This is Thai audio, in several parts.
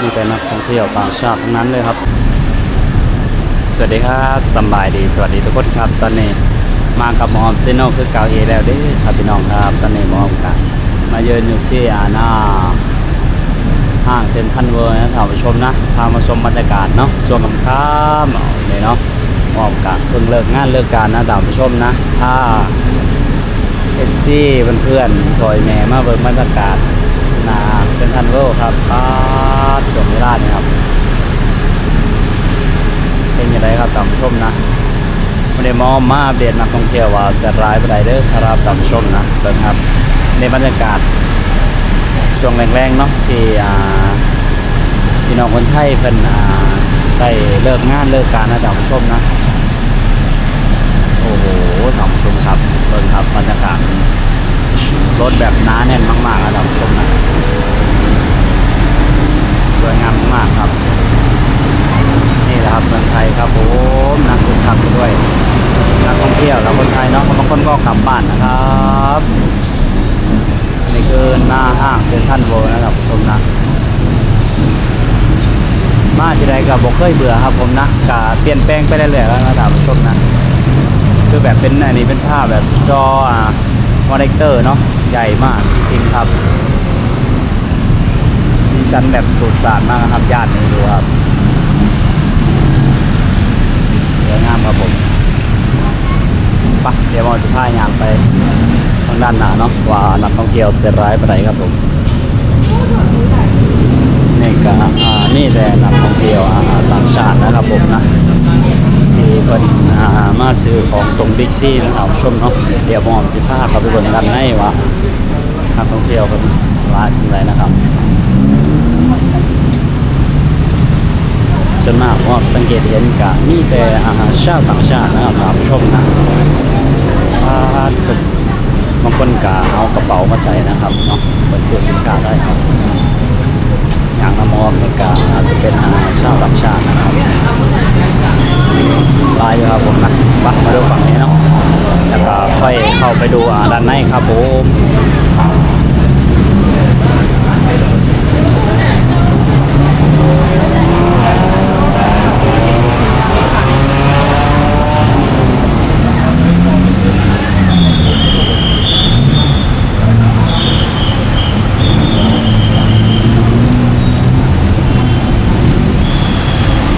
มีแต่นักท่องเที่ยวต่างชาติทั้งนั้นเลยครับ สวัสดีครับสบายดี สวัสดีทุกคนครับ ตอนนี้มากับหมอมซิโนคือเกาเอแล้วเด้ครับพี่น้องครับ ตอนนี้หมอมกันมาเยือนอยู่ที่อาณาห้างเซ็นทรัลเวิร์นะท่านผู้ชมนะ พามาชมบรรยากาศเนาะส่วนกำข้ามเอาเลยเนาะหมอมกันเพิ่งเลิกงานเลิกการนะท่านผู้ชมนะ ถ้า เอฟซีเพื่อนๆคอยแม่มาเบิ่งบรรยากาศนาเซนทรัลเวิลครับป้าดช่วงเวลานี่ครับ เป็นยังไงครับท่านผู้ชมนะไม่ได้มองมาอัปเดตนักท่องเที่ยวว่าจะร้ายไปได้เด้อครับท่านผู้ชมนะเบิ่งครับ ในบรรยากาศ ช่วงแรงๆเนาะที่อ่าพี่น้องคนไทยเพิ่นอ่าได้เลิกงานเลิกการนะท่านผู้ชมนะ โอ้โหท่านผู้ชมครับเบิ่งครับบรรยากาศรถแบบน้าแน่นมากๆนะท่านผู้ชมนะสวยงามมากครับ นี่แหละครับเมืองไทยครับผมนักท่องเที่ยวด้วยนักท่องเที่ยวแล้วคนไทยเนาะบางคนก็กลับบ้านนะครับนี่คือหน้าห้างเซ็นทรัลเวิลด์นะครับผู้ชมนะมาที่ใดกับบกเคยเบื่อครับผมนะกาเปลี่ยนแปลงไปเรื่อยๆแล้วนะครับผู้ชมนะ คือแบบเป็นอันนี้เป็นภาพแบบจออ่ามอนิเตอร์เนาะใหญ่มากจริงครับสีสันแบบสุดสานมากนะครับย่านนี้ดูครับสวยงามครับผมปะเดี๋ยวมอสุดท้ายยางไปทางด้านหน้าเนาะว่านักท่องเที่ยวเสียร้ายไปไหนครับผมนี่ก็นี่แต่นักท่องเที่ยวต่างชาตินะครับผมนะ ที่เพิ่นมาซื้อของตรงบิ๊กซี่นะครับชมเนาะเดี๋ยวมอมสิบห้าครับทุกคนกันให้ว่านักท่องเที่ยวเพิ่นร้ายสิ่งไรนะครับส่วนมากว่าสังเกตเห็นกับมีแต่อาหารชาวต่างชาตินะครับท่านผู้ชมนะว่าบางคนก็เอากระเป๋ามาใส่นะครับเนาะเป็นเสื้อสินค้าได้ครับอย่างน้ำมอมนก็อาจจะเป็นอาหารชาวต่างชาตินะครับ ลายอยู่ครับผมนะไปมาดูฝั่งนี้เนาะแล้วก็ค่อยเข้าไปดูด้านในครับผม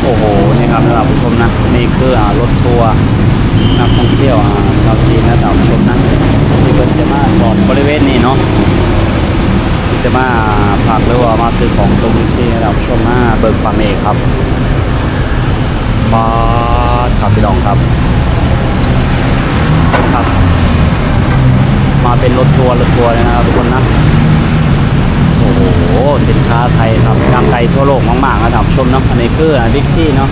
โอ้โห นี่ครับท่านผู้ชมนะ นี่คืออ่ารถทัวร์นักท่องเที่ยวอ่าชาวจีนนะท่านผู้ชมนะ ที่เพิ่นจะมาจอดบริเวณนี้เนาะที่จะมาพักหรือว่ามาซื้อของตรงนี้สินะท่านผู้ชมมาเบิกฟังเองครับบาดครับพี่น้องครับครับ มาเป็นรถทัวร์รถทัวร์เลยนะครับทุกคนนะโอ้โหสินค้าไทยครับดังไกลทั่วโลกมากๆนะท่านผู้ชมเนาะอันนี้คือบิ๊กซี่เนาะ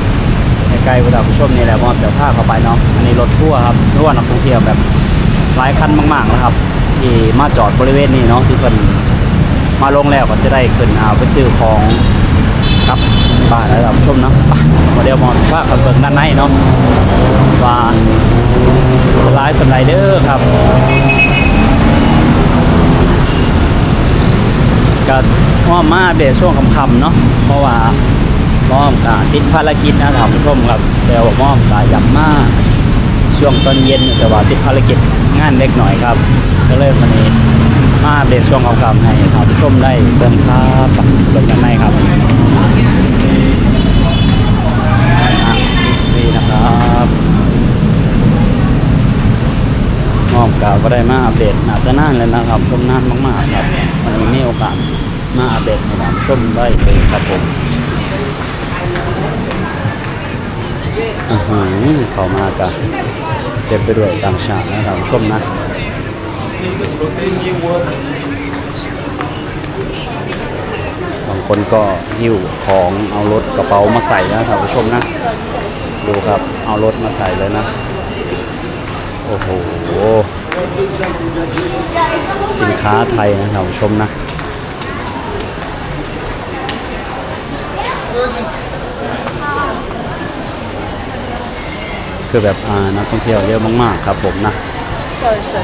ใกล้ๆท่านผู้ชมนี่แหละมอบจากผ้าเข้าไปเนาะอันนี้รถทัวร์ครับทั่วนักท่องเที่ยวแบบหลายคันมากๆนะครับ ที่มาจอดบริเวณนี้เนาะที่เพิ่นมาลงแล้วก็จะได้ขึ้นเอาไปซื้อของครับ บ้านนะท่านผู้ชมเนาะมาเดี๋ยวมองสภาพกันเบิ่งด้านในเนาะว่าหลายสไรเด้อครับก็อ้อมมาอัปเดตช่วงค่ำๆเนาะเพราะว่าม่อมกาติดภารกิจนะท่านผู้ชมครับแต่ว่าม่อมกาอยากมาช่วงตอนเย็นแต่ว่าติดภารกิจงานเล็กหน่อยครับ ก็เลยวันนี้มาอัปเดตช่วงค่ำๆให้ท่านผู้ชมได้เบิ่งครับเบิ่งกันในครับอะอีกซีนะครับม่อม ก็ได้มาอัปเดตอาจจะนานเลยนะครับ ชมนานมากๆครับวันนี้มีโอกาสมาอัปเดตให้ท่านชมได้เลยครับผมอือหือเข้ามากันเต็มไปด้วยต่างชาตินะท่านผู้ชมนะบางคนก็หิ้วของเอารถกระเป๋ามาใส่นะท่านผู้ชมนะ ดูครับเอารถมาใส่เลยนะ โอ้โห สินค้าไทยนะเราชมนะคือแบบอ่านักท่องเที่ยวเยอะมากๆครับผมนะใช่ใช่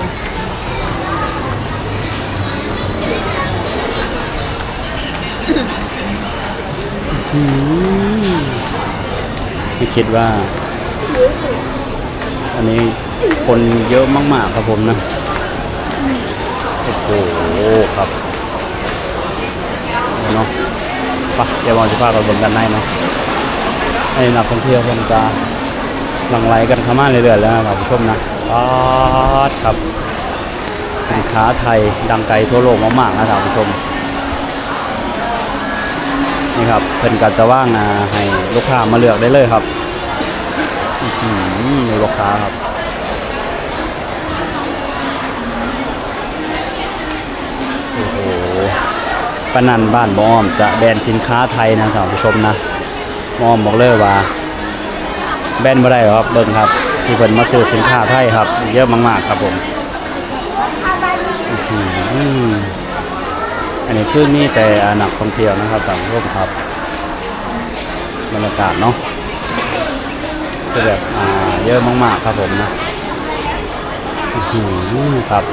ไม่คิดว่า อันนี้ คนเยอะมาก ๆ ครับผมนะ โอ้โหครับเนาะปะเดี๋ยวมองจะพาเราบิ่งกันได้เนาะให้นักท่องเที่ยวเพิ่นจะหลั่งไหลกันเข้ามาเรื่อยๆแล้วนะครับผู้ชมนะปาดครับ สินค้าไทยดังไกลทั่วโลกมากๆนะครับผู้ชม นี่ครับเพิ่นก็จะว่างอ่าให้ลูกค้ามาเลือกได้เลยครับอือหือมีลูกค้าครับ ปนันบ้านบอมจะแบนสินค้าไทยนะท่านผู้ชมนะบอมบอกเลยว่าแบนด์บ่ได้หรอครับเบิ่งครับ ที่เพิ่นมาซื้อสินค้าไทยครับ เยอะมากๆครับผมอันนี้คือมีแต่นักท่องเที่ยวนะครับท่านผู้ชมครับบรรยากาศเนาะคือแบบอ่าเยอะมากๆครับผมนะอื้อหือครับ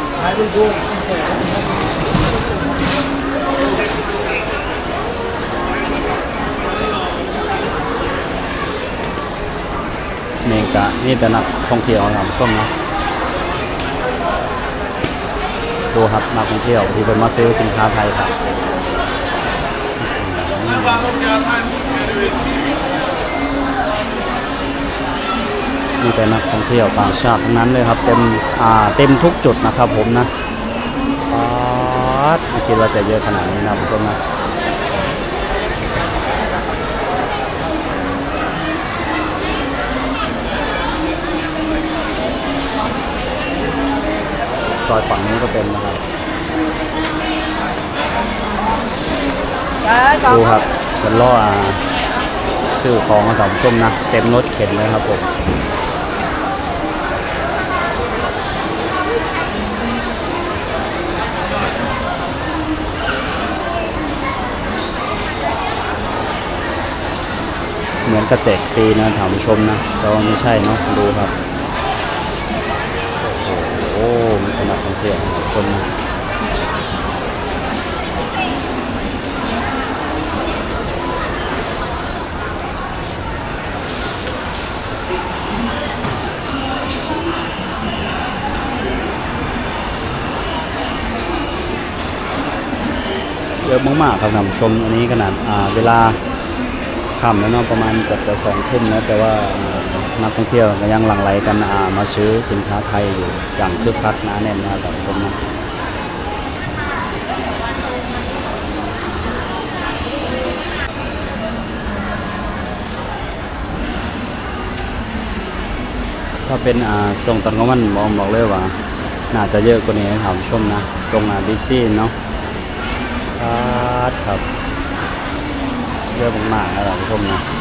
เมกะนี่แต่นักท่องเที่ยวนะครับช่วงนะดูครับนักท่องเที่ยวที่เป็นมาซื้อสินค้าไทยครับนี่แต่นักท่องเที่ยวต่างชาติทั้งนั้นเลยครับเต็มอ่าเต็มทุกจุดนะครับผมนะป๊าดไม่คิดว่าจะเยอะขนาดนี้นะผู้ชมนะ ซอยฝั่งนี้ก็เป็นนะครับดูครับเป็นล่ออาซื้อของมาสองชมนะเต็มรถเข็นเลยครับผมเหมือนกระแจกฟรีนะถามผู้ชมนะแต่ว่าไม่ใช่เนาะดูครับโอ้โห มีคนนักท่องเที่ยวหลายคนเยอะมากๆครับท่านผู้ชมอันนี้ขนาดเวลาค่ำแล้วเนาะประมาณเกือบจะสองทุ่มแล้วแต่ว่า นักท่องเที่ยวก็ยังหลั่งไหลกันมาซื้อสินค้าไทยอยู่อย่างคึกคักหนาแน่นนะครับนผู้ชมนะถ้าเป็นอ่าทรงตอนกลางวันบอกบอกเลยว่า น่าจะเยอะกว่านี้ถามชมนะ ตรงอ่าบิ๊กซี่เนาะครับครับเยอะมากๆนะท่านผู้ชมนะ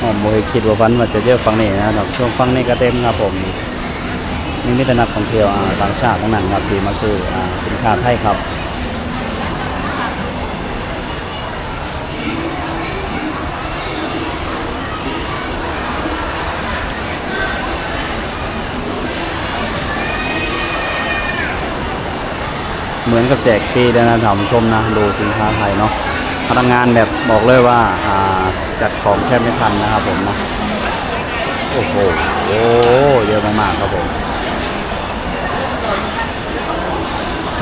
ผมโมยคิดว่าฟันว่าจะเยอะฝั่งนี้นะท่านผู้ชมฝั่งนี้ก็เต็มครับผมนี่มีแต่นักท่องเที่ยวต่างชาติทั้งนั้นครับที่มาซื้อสินค้าไทยครับเหมือนกับแจกฟรีเลยนะท่านผู้ชมนะดูสินค้าไทยเนาะ พนักงานแบบบอกเลยว่าอ่าจัดของแทบไม่ทันนะครับผมนะโอ้โหโอ้เยอะมากๆครับผม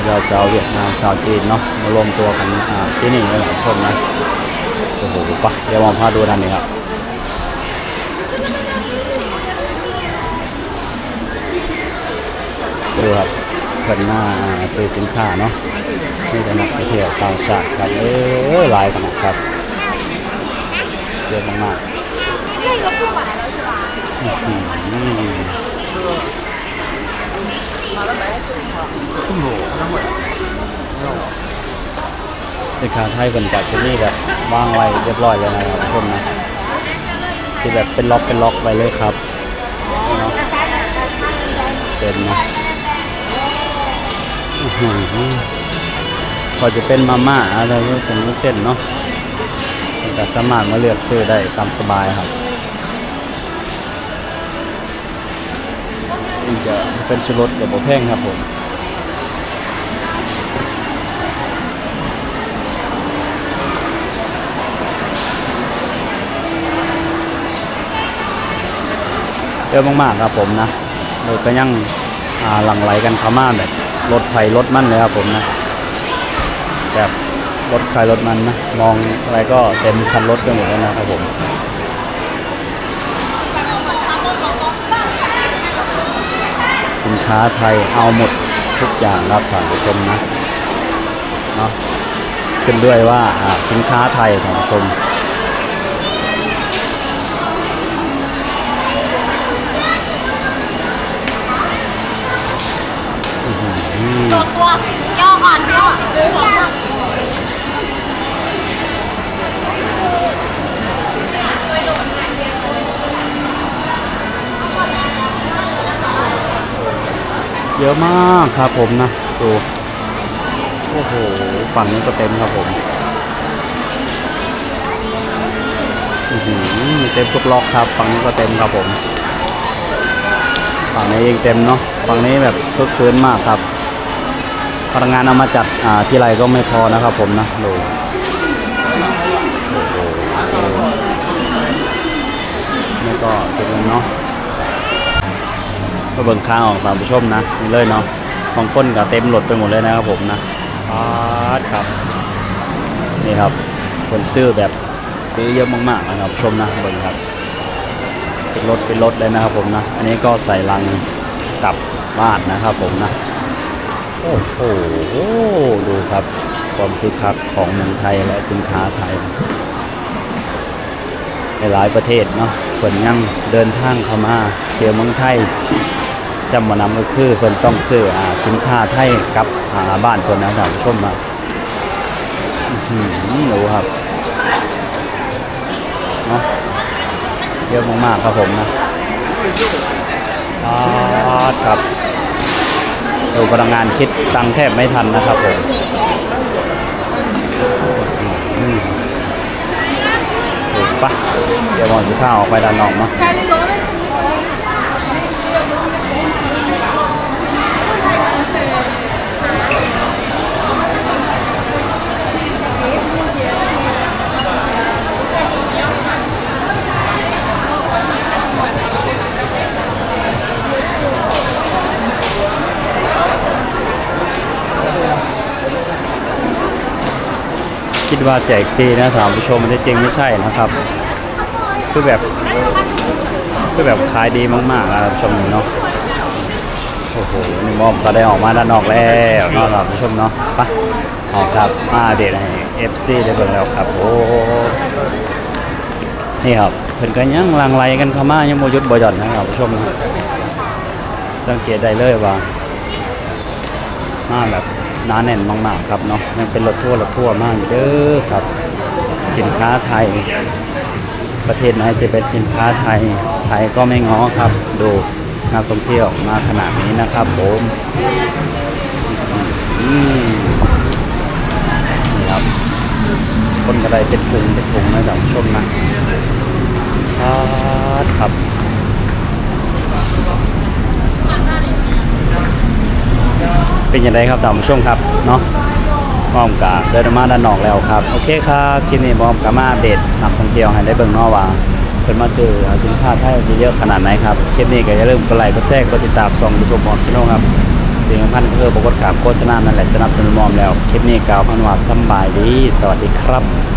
เราสาวเวียดนามสาวจีนเนาะมารวมตัวกันอ่าที่นี่เลยหลายคนนะโอ้โหปะเดี๋ยวมองพาดูด้านนี้ครับดูครับ เพิ่นมาซื้อสินค้าเนาะนี่จะนักเที่ยวต่างชาติครับเออหลายขนาดครับเยอะมากสินค้าไทยเป็นกับชุดนี่แบบวางไว้เรียบร้อยแล้วนะครับทุกคนนะคือแบบเป็นล็อกเป็นล็อกไปเลยครับ เป็นนะ พอจะเป็นมาม่าอะไรเส้นเส้นเนาะก็สามารถมาเลือกซื้อได้ตามสบายครับอีกจะเป็นชุรสกับโบแพงครับผมเยอะมากๆครับผมนะโดยก็ยังหลังไหลกันเขามาแบบ รถไฟรถมั่นเลยครับผมนะแบบรถใครรถมันนะมองอะไรก็เต็มคันรถไปหมดแล้วนะครับผมสินค้าไทยเอาหมดทุกอย่างครับท่านผู้ชมนะเนาะขึ้นด้วยว่าสินค้าไทยท่านผู้ชม ตัวตัวย่อก่อนย่อหรือสองเยอะมากครับผมนะดูโอ้โห ฝั่งนี้ก็เต็มครับผมอือหือเต็มทุกล็อกครับ ฝั่งนี้ก็เต็มครับผม ฝั่งนี้ยังเต็มเนาะ ฝั่งนี้แบบคึกคืนมากครับ พนักงานเอามาจัดอ่าที่ไรก็ไม่พอนะครับผมนะดูโอ้โหนี่ก็เสร็จแล้วเนาะก็เบิ่งข้างออกตามผู้ชมนะนี่เลยเนาะบางคนก็เต็มรถไปหมดเลยนะครับผมนะปาดครับนี่ครับคนซื้อแบบซื้อเยอะมากๆนะครับผู้ชมนะเบิ่งครับเป็นรถเป็นรถเลยนะครับผมนะ อันนี้ก็ใส่ลังกลับบ้านนะครับผมนะ โอ้โห ดูครับ ความคึกคักของเมืองไทยและสินค้าไทยในหลายประเทศเนาะเพิ่นยังเดินทางเข้ามาเที่ยวเมืองไทยจำมานำก็คือเพิ่นต้องซื้ออสินค้าไทยกับาบ้านเพิ่นนะท่านผู้ชมมาอื้อหือดูครับเนาะเยอะมากๆครับผมนะอาดครับ ดูพลังงานคิดตังแทบไม่ทันนะครับผมปะเดี๋ยวมองสิข้าวออกไปด้านนอกเนาะ คิดว่าแจกฟรีนะถามผู้ชมมันจริงไม่ใช่นะครับ คือแบบคือแบบขายดีมากๆนะครับผู้ชมเนาะโอ้โหนี่มอมก็ได้ออกมาด้านนอกแล้วเนาะครับผู้ชมเนาะไปออกครับมาเดทให้ FC ได้เบิ่งแล้วครับโอ้นี่ครับเพิ่นก็ยังลังไหลกันเข้ามายังบ่หยุดบ่หย่อนนะครับผู้ชมนะสังเกตได้เลยว่ามาแบบ หนาแน่นมากๆครับเนาะยังเป็นรถทั่วรถทั่วมากอยู่เด้อครับ สินค้าไทย ประเทศไหนจะเป็นสินค้าไทยไทยก็ไม่ง้อครับ ดูนักท่องเที่ยวมาขนาดนี้นะครับผมนี่ครับคนกระไดเป็นถุงเป็นถุงนะท่านผู้ชมนะครับครับ เป็นยังไงครับท่านผู้ชมครับเนาะพร้อมกับเดินมาด้านนอกแล้วครับ โอเคครับคลิปนี้พร้อมกับมาเด็ดนักท่องเที่ยวให้ได้เบิ่งนาะว่าเป็นมาซื้อสินค้าไทยเยอะขนาดไหนครับคลิปนี้ก็อย่าลืมกดไลค์กดแชร์กดติดตามส่องยูทูบมอมชิโนครับสิ่งสำคัญก็คือประกฏการโฆษณานั่นแหละสนับสนุนมอมแล้วคลิปนี้กล่าวพันว่าสบายดี สวัสดีครับ